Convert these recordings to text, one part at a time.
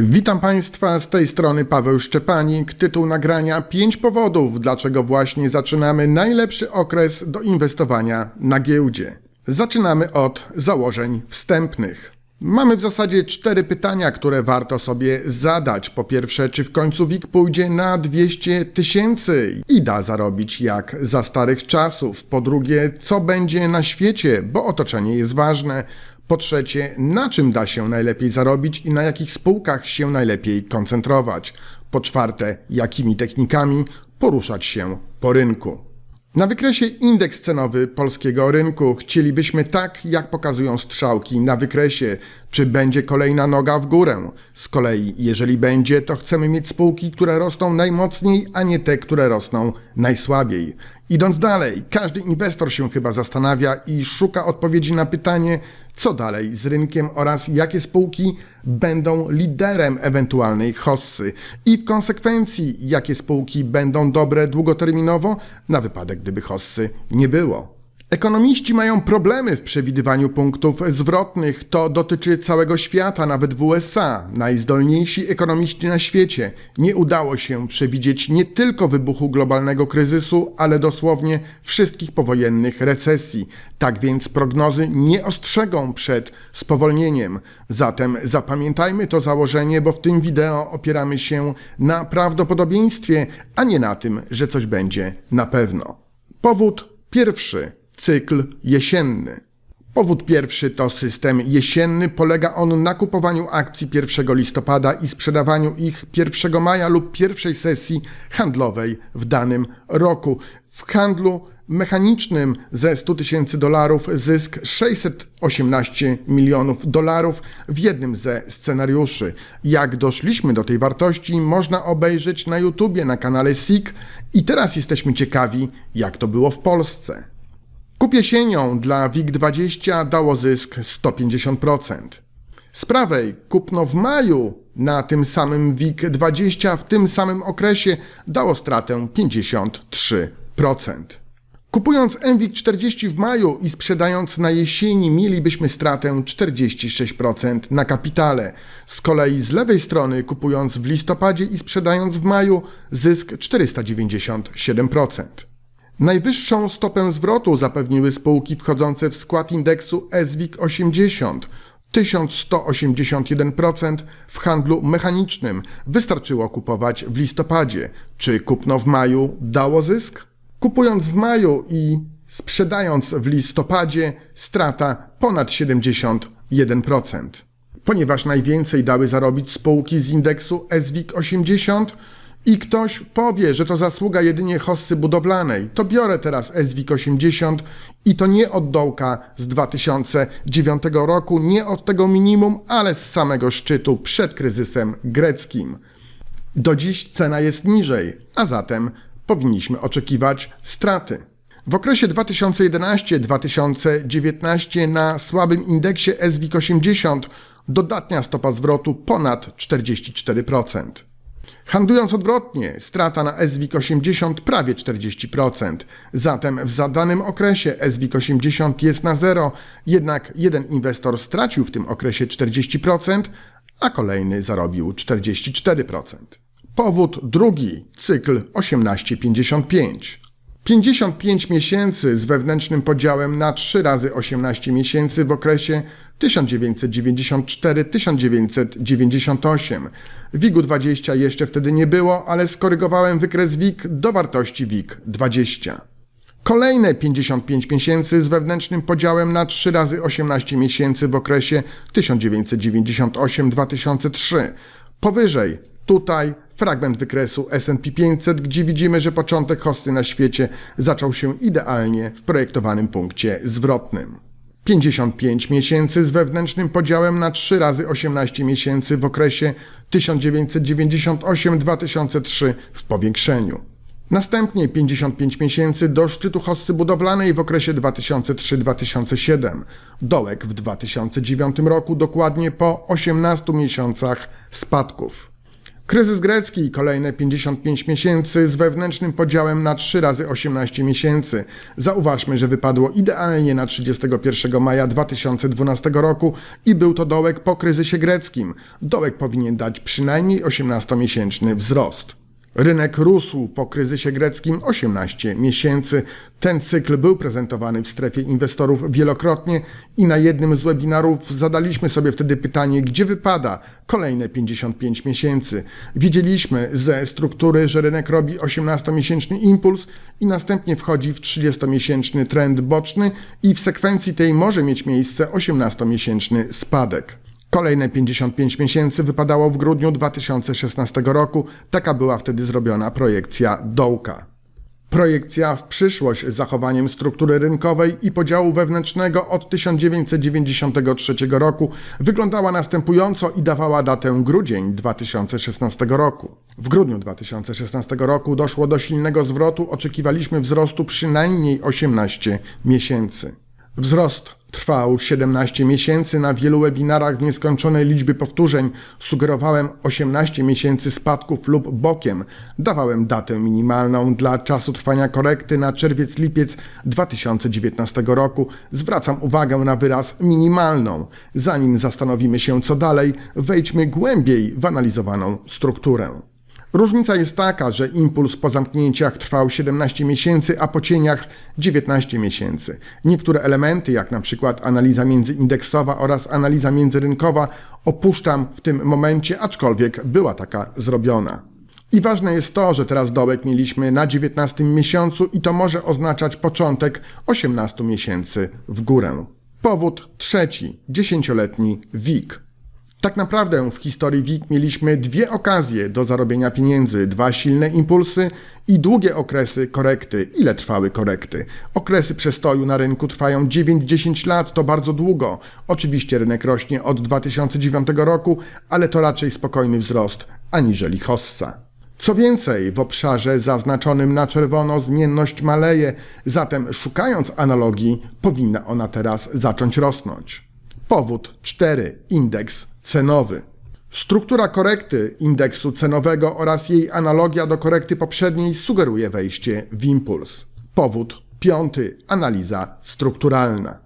Witam Państwa z tej strony Paweł Szczepanik. Tytuł nagrania 5 powodów, dlaczego właśnie zaczynamy najlepszy okres do inwestowania na giełdzie. Zaczynamy od założeń wstępnych. Mamy w zasadzie cztery pytania, które warto sobie zadać. Po pierwsze, czy w końcu WIG pójdzie na 200 tysięcy i da zarobić jak za starych czasów? Po drugie, co będzie na świecie, bo otoczenie jest ważne. Po trzecie, na czym da się najlepiej zarobić i na jakich spółkach się najlepiej koncentrować. Po czwarte, jakimi technikami poruszać się po rynku. Na wykresie indeks cenowy polskiego rynku chcielibyśmy tak, jak pokazują strzałki na wykresie, czy będzie kolejna noga w górę. Z kolei, jeżeli będzie, to chcemy mieć spółki, które rosną najmocniej, a nie te, które rosną najsłabiej. Idąc dalej, każdy inwestor się chyba zastanawia i szuka odpowiedzi na pytanie, co dalej z rynkiem oraz jakie spółki będą liderem ewentualnej hossy i w konsekwencji jakie spółki będą dobre długoterminowo na wypadek gdyby hossy nie było. Ekonomiści mają problemy w przewidywaniu punktów zwrotnych. To dotyczy całego świata, nawet w USA. Najzdolniejsi ekonomiści na świecie. Nie udało się przewidzieć nie tylko wybuchu globalnego kryzysu, ale dosłownie wszystkich powojennych recesji. Tak więc prognozy nie ostrzegą przed spowolnieniem. Zatem zapamiętajmy to założenie, bo w tym wideo opieramy się na prawdopodobieństwie, a nie na tym, że coś będzie na pewno. Powód pierwszy cykl jesienny. Powód pierwszy to system jesienny. Polega on na kupowaniu akcji 1 listopada i sprzedawaniu ich 1 maja lub pierwszej sesji handlowej w danym roku. W handlu mechanicznym ze 100 tysięcy dolarów zysk 618 milionów dolarów w jednym ze scenariuszy. Jak doszliśmy do tej wartości można obejrzeć na YouTubie na kanale SIG i teraz jesteśmy ciekawi jak to było w Polsce. Kup jesienią dla WIG20 dało zysk 150%. Z prawej kupno w maju na tym samym WIG20 w tym samym okresie dało stratę 53%. Kupując MWIG40 w maju i sprzedając na jesieni mielibyśmy stratę 46% na kapitale. Z kolei z lewej strony kupując w listopadzie i sprzedając w maju zysk 497%. Najwyższą stopę zwrotu zapewniły spółki wchodzące w skład indeksu SWIG 80. 1181% w handlu mechanicznym wystarczyło kupować w listopadzie. Czy kupno w maju dało zysk? Kupując w maju i sprzedając w listopadzie strata ponad 71%. Ponieważ najwięcej dały zarobić spółki z indeksu SWIG 80, i ktoś powie, że to zasługa jedynie hossy budowlanej, to biorę teraz SWIG 80 i to nie od dołka z 2009 roku, nie od tego minimum, ale z samego szczytu przed kryzysem greckim. Do dziś cena jest niżej, a zatem powinniśmy oczekiwać straty. W okresie 2011-2019 na słabym indeksie SWIG 80 dodatnia stopa zwrotu ponad 44%. Handlując odwrotnie, strata na SWIG 80 prawie 40%. Zatem w zadanym okresie SWIG 80 jest na zero, jednak jeden inwestor stracił w tym okresie 40%, a kolejny zarobił 44%. Powód drugi, cykl 1855. 55 miesięcy z wewnętrznym podziałem na 3 razy 18 miesięcy w okresie 1994-1998. WIG-u 20 jeszcze wtedy nie było, ale skorygowałem wykres WIG do wartości WIG 20. Kolejne 55 miesięcy z wewnętrznym podziałem na 3 razy 18 miesięcy w okresie 1998-2003. Powyżej Tutaj fragment wykresu S&P 500, gdzie widzimy, że początek hosty na świecie zaczął się idealnie w projektowanym punkcie zwrotnym. 55 miesięcy z wewnętrznym podziałem na 3 razy 18 miesięcy w okresie 1998-2003 w powiększeniu. Następnie 55 miesięcy do szczytu hossy budowlanej w okresie 2003-2007. Dołek w 2009 roku dokładnie po 18 miesiącach spadków. Kryzys grecki kolejne 55 miesięcy z wewnętrznym podziałem na 3 razy 18 miesięcy. Zauważmy, że wypadło idealnie na 31 maja 2012 roku i był to dołek po kryzysie greckim. Dołek powinien dać przynajmniej 18-miesięczny wzrost. Rynek rósł po kryzysie greckim 18 miesięcy. Ten cykl był prezentowany w strefie inwestorów wielokrotnie i na jednym z webinarów zadaliśmy sobie wtedy pytanie, gdzie wypada kolejne 55 miesięcy. Widzieliśmy ze struktury, że rynek robi 18-miesięczny impuls i następnie wchodzi w 30-miesięczny trend boczny i w sekwencji tej może mieć miejsce 18-miesięczny spadek. Kolejne 55 miesięcy wypadało w grudniu 2016 roku. Taka była wtedy zrobiona projekcja dołka. Projekcja w przyszłość z zachowaniem struktury rynkowej i podziału wewnętrznego od 1993 roku wyglądała następująco i dawała datę grudzień 2016 roku. W grudniu 2016 roku doszło do silnego zwrotu, oczekiwaliśmy wzrostu przynajmniej 18 miesięcy. Wzrost trwał 17 miesięcy na wielu webinarach w nieskończonej liczbie powtórzeń. Sugerowałem 18 miesięcy spadków lub bokiem. Dawałem datę minimalną dla czasu trwania korekty na czerwiec-lipiec 2019 roku. Zwracam uwagę na wyraz minimalną. Zanim zastanowimy się co dalej, wejdźmy głębiej w analizowaną strukturę. Różnica jest taka, że impuls po zamknięciach trwał 17 miesięcy, a po cieniach 19 miesięcy. Niektóre elementy, jak na przykład analiza międzyindeksowa oraz analiza międzyrynkowa, opuszczam w tym momencie, aczkolwiek była taka zrobiona. I ważne jest to, że teraz dołek mieliśmy na 19 miesiącu i to może oznaczać początek 18 miesięcy w górę. Powód trzeci, dziesięcioletni WIG. Tak naprawdę w historii WIG mieliśmy dwie okazje do zarobienia pieniędzy, dwa silne impulsy i długie okresy korekty. Ile trwały korekty? Okresy przestoju na rynku trwają 9-10 lat, to bardzo długo. Oczywiście rynek rośnie od 2009 roku, ale to raczej spokojny wzrost, aniżeli hossa. Co więcej, w obszarze zaznaczonym na czerwono zmienność maleje, zatem szukając analogii, powinna ona teraz zacząć rosnąć. Powód 4. Indeks cenowy. Struktura korekty indeksu cenowego oraz jej analogia do korekty poprzedniej sugeruje wejście w impuls. Powód 5. Analiza strukturalna.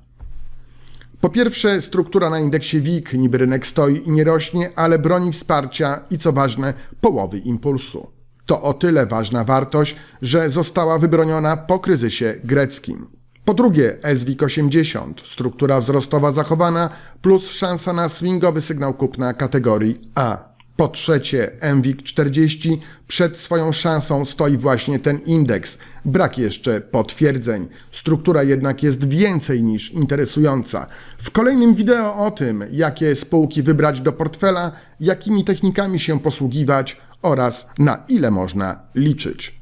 Po pierwsze, struktura na indeksie WIG, niby rynek stoi i nie rośnie, ale broni wsparcia i co ważne, połowy impulsu. To o tyle ważna wartość, że została wybroniona po kryzysie greckim. Po drugie, SWIG 80, struktura wzrostowa zachowana, plus szansa na swingowy sygnał kupna kategorii A. Po trzecie, MWIG 40, przed swoją szansą stoi właśnie ten indeks. Brak jeszcze potwierdzeń. Struktura jednak jest więcej niż interesująca. W kolejnym wideo o tym, jakie spółki wybrać do portfela, jakimi technikami się posługiwać oraz na ile można liczyć.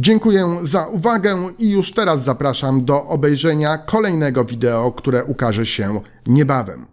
Dziękuję za uwagę i już teraz zapraszam do obejrzenia kolejnego wideo, które ukaże się niebawem.